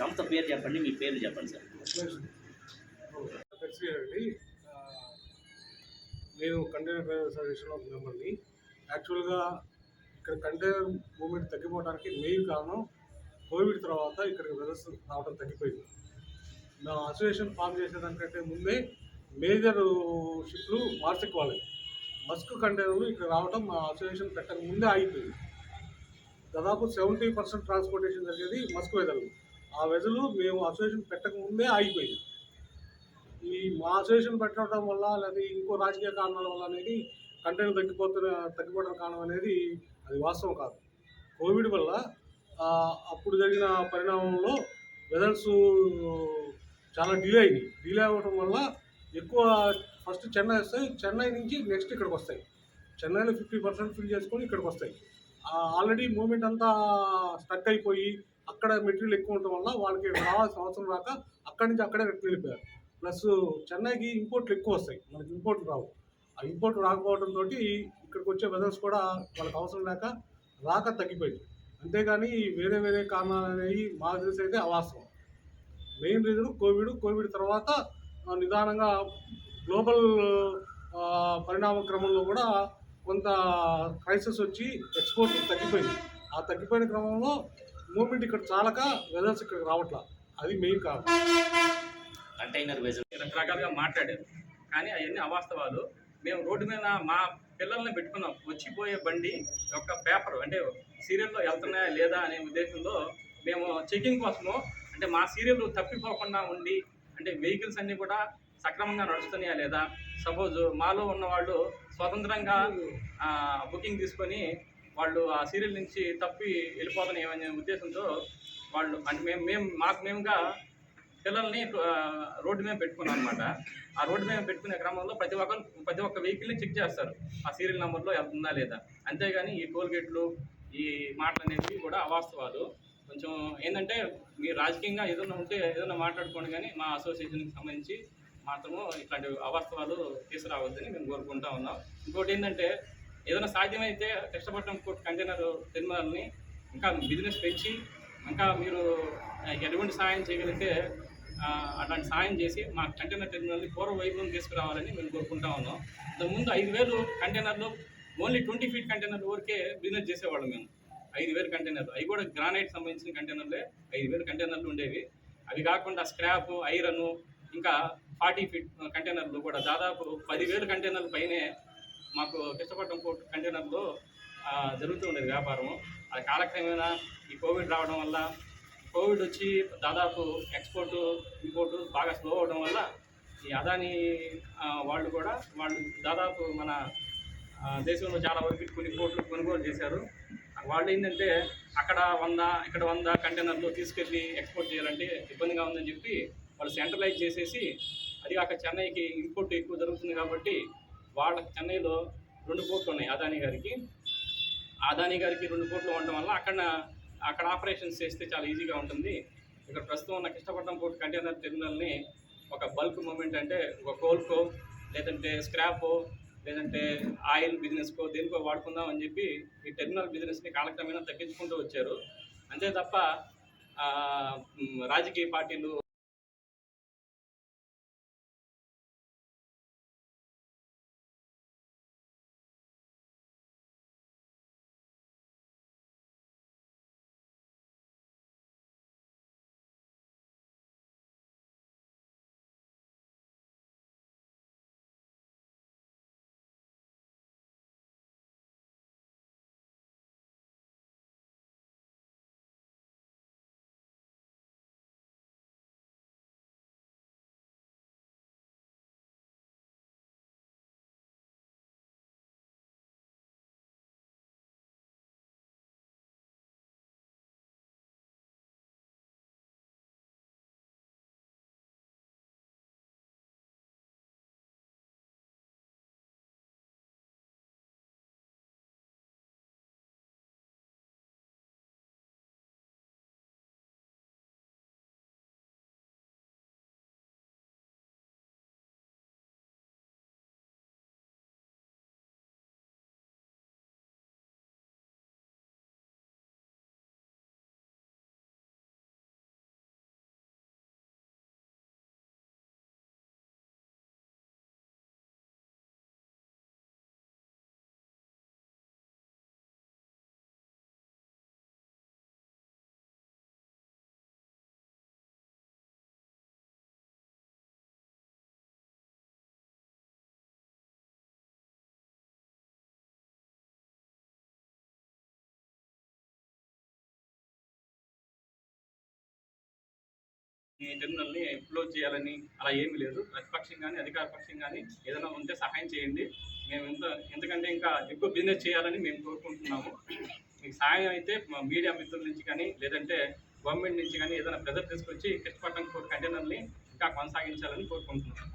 సంస్థ పేరు చెప్పండి మీ పేరు చెప్పండి సార్. అండి. నేను కంటైనర్ డ్రైవర్ అసోసియేషన్ ఆఫ్ మెంబర్ని. యాక్చువల్గా ఇక్కడ కంటైనర్ మూమెంట్ తగ్గిపోవడానికి మెయిన్ కారణం కోవిడ్ తర్వాత ఇక్కడికి వ్యవస్థ రావడం తగ్గిపోయింది. నా అసోసియేషన్ ఫామ్ చేసేదానికంటే ముందే మేజర్ షిప్లు మార్చిక్ వాళ్ళవి మస్క్ కంటైనర్లు ఇక్కడ రావడం మా అసోసియేషన్ పెట్టక ముందే ఆగిపోయింది. దాదాపు సెవెంటీ పర్సెంట్ ట్రాన్స్పోర్టేషన్ జరిగేది మస్క్ వెదర్లు ఆ వెదలు మేము అసోసియేషన్ పెట్టక ముందే ఆగిపోయింది. ఈ మా అసోసియేషన్ పెట్టడం వల్ల లేదా ఇంకో రాజకీయ కారణాల వల్ల అనేది కంటెంట్ తగ్గిపోతున్న తగ్గిపోవడం కారణం అనేది అది వాస్తవం కాదు. కోవిడ్ వల్ల అప్పుడు జరిగిన పరిణామంలో వెదర్స్ చాలా డిలే అయినాయి డిలే అవ్వడం వల్ల ఎక్కువ ఫస్ట్ చెన్నై వస్తాయి చెన్నై నుంచి నెక్స్ట్ ఇక్కడికి వస్తాయి. చెన్నైలో ఫిఫ్టీ పర్సెంట్ ఫిల్ చేసుకొని ఇక్కడికి వస్తాయి. ఆల్రెడీ మూమెంట్ అంతా స్టక్ అయిపోయి అక్కడ మెటీరియల్ ఎక్కువ ఉండటం వల్ల వాళ్ళకి రావాల్సిన అవసరం రాక అక్కడి నుంచి అక్కడే రిటర్న్ వెళ్ళిపోయారు. ప్లస్ చెన్నైకి ఇంపోర్ట్లు ఎక్కువ వస్తాయి. మనకి ఇంపోర్ట్లు రావు. ఆ ఇంపోర్ట్ రాకపోవడంతో ఇక్కడికి వచ్చే వెదర్స్ కూడా వాళ్ళకి అవసరం లేక రాక తగ్గిపోయింది. అంతేగాని వేరే వేరే కారణాలు అనేవి మాకు తెలిసి అయితే అవాస్తవం. Main reason Covid. కోవిడ్ తర్వాత నిదానంగా గ్లోబల్ పరిణామ క్రమంలో కూడా కొంత క్రైసిస్ వచ్చి ఎక్స్పోర్ట్ తగ్గిపోయింది. ఆ తగ్గిపోయిన క్రమంలో మూమెంట్ ఇక్కడ చాలక వెదర్స్ ఇక్కడికి రావట్లా. అది మెయిన్ కారణం. కంటైనర్ రకరకాలుగా మాట్లాడారు. కానీ అవన్నీ అవాస్తవాలు. మేము రోడ్డు మీద మా పిల్లల్ని పెట్టుకున్నాం. వచ్చిపోయే బండి యొక్క పేపర్ అంటే సీరియల్లో వెళ్తున్నాయా లేదా అనే ఉద్దేశంలో మేము చెకింగ్ కోసము అంటే మా సీరియల్ తప్పిపోకుండా ఉండి అంటే వెహికల్స్ అన్నీ కూడా సక్రమంగా నడుస్తున్నాయా లేదా? సపోజ్ మాలో ఉన్న వాళ్ళు స్వతంత్రంగా బుకింగ్ తీసుకొని వాళ్ళు ఆ సీరియల్ నుంచి తప్పి వెళ్ళిపోతున్నాయనే ఉద్దేశంతో వాళ్ళు అంటే మేము మేము మాకు మేముగా పిల్లల్ని రోడ్డు మీద పెట్టుకున్నాం అనమాట ఆ రోడ్డు మీద పెట్టుకునే క్రమంలో ప్రతి ఒక్కరు ప్రతి ఒక్క వెహికల్ని చెక్ చేస్తారు. ఆ సీరియల్ నెంబర్లో వెళ్తుందా లేదా? అంతేగాని ఈ టోల్గేట్లు ఈ మాటలు అనేవి కూడా అవాస్తవాలు. కొంచెం ఏంటంటే మీరు రాజకీయంగా ఏదైనా ఉంటే ఏదైనా మాట్లాడుకోండి కానీ మా అసోసియేషన్కి సంబంధించి మాత్రము ఇట్లాంటి అవాస్తవాలు తీసుకురావద్దని మేము కోరుకుంటా ఉన్నాం. ఇంకోటి ఏంటంటే ఏదైనా సాధ్యమైతే కృష్ణపట్నం కోర్ట్ కంటైనర్ టెర్మినల్ని ఇంకా బిజినెస్ పెంచి ఇంకా మీరు ఎటువంటి సాయం చేయగలిగితే ఆ, అట్లాంటి సాయం చేసి మా కంటైనర్ టెర్మినల్ని పూర్వ వైభవం తీసుకురావాలని మేము కోరుకుంటా ఉన్నాం. ఇంతకుముందు ఐదు వేలు కంటైనర్లు ఓన్లీ ట్వంటీ ఫీట్ కంటైనర్ వరకే బిజినెస్ చేసేవాళ్ళం మేము. ఐదు వేలు కంటైనర్లు అవి కూడా గ్రానైట్ సంబంధించిన కంటైనర్లే ఐదు వేలు కంటైనర్లు ఉండేవి. అవి కాకుండా స్క్రాప్ ఐరన్ ఇంకా ఫార్టీ ఫీట్ కంటైనర్లు కూడా దాదాపు పదివేలు కంటైనర్ల పైనే మాకు కృష్ణపట్నం పోర్ట్ కంటైనర్లో జరుగుతూ ఉండేది వ్యాపారం అది కాలక్రమేణా ఈ కోవిడ్ రావడం వల్ల కోవిడ్ వచ్చి దాదాపు ఎక్స్పోర్ట్ ఇంపోర్ట్ బాగా స్లో అవడం వల్ల ఈ అదాని వాళ్ళు కూడా వాళ్ళు దాదాపు మన దేశంలో చాలా వరకు కొన్ని కోట్లు కొనుగోలు చేశారు. వాళ్ళు ఏంటంటే అక్కడ వంద ఇక్కడ వంద కంటైనర్లు తీసుకెళ్ళి ఎక్స్పోర్ట్ చేయాలంటే ఇబ్బందిగా ఉందని చెప్పి వాళ్ళు సెంట్రలైజ్ చేసేసి అది కాక చెన్నైకి ఇంపోర్ట్ ఎక్కువ జరుగుతుంది కాబట్టి వాళ్ళకి చెన్నైలో రెండు కోట్లు ఉన్నాయి అదానీ గారికి. అదానీ గారికి రెండు కోట్లు ఉండడం వల్ల అక్కడ అక్కడ ఆపరేషన్స్ చేస్తే చాలా ఈజీగా ఉంటుంది. ఇక్కడ ప్రస్తుతం ఉన్న కృష్ణపట్నం పోర్ట్ కంటైనర్ టెర్మినల్ని ఒక బల్క్ మూమెంట్ అంటే ఒక కోల్కో లేదంటే స్క్రాపో లేదంటే ఆయిల్ బిజినెస్కో దేనికో వాడుకుందాం అని చెప్పి ఈ టెర్మినల్ బిజినెస్ని కాలక్రమేణా తగ్గించుకుంటూ వచ్చారు. అంతే తప్ప రాజకీయ పార్టీలు ఈ టెర్మినల్ని క్లోజ్ చేయాలని అలా ఏమీ లేదు. ప్రతిపక్షం కానీ అధికార పక్షం కానీ ఏదైనా ఉంటే సహాయం చేయండి. మేము ఎంత ఎందుకంటే ఇంకా ఎక్కువ బిజినెస్ చేయాలని మేము కోరుకుంటున్నాము. మీకు సహాయం అయితే మా మీడియా మిత్రుల నుంచి కానీ లేదంటే గవర్నమెంట్ నుంచి కానీ ఏదైనా ప్రెజర్ తీసుకొచ్చి కృష్ణపట్నం కంటైనర్ని ఇంకా కొనసాగించాలని కోరుకుంటున్నాము.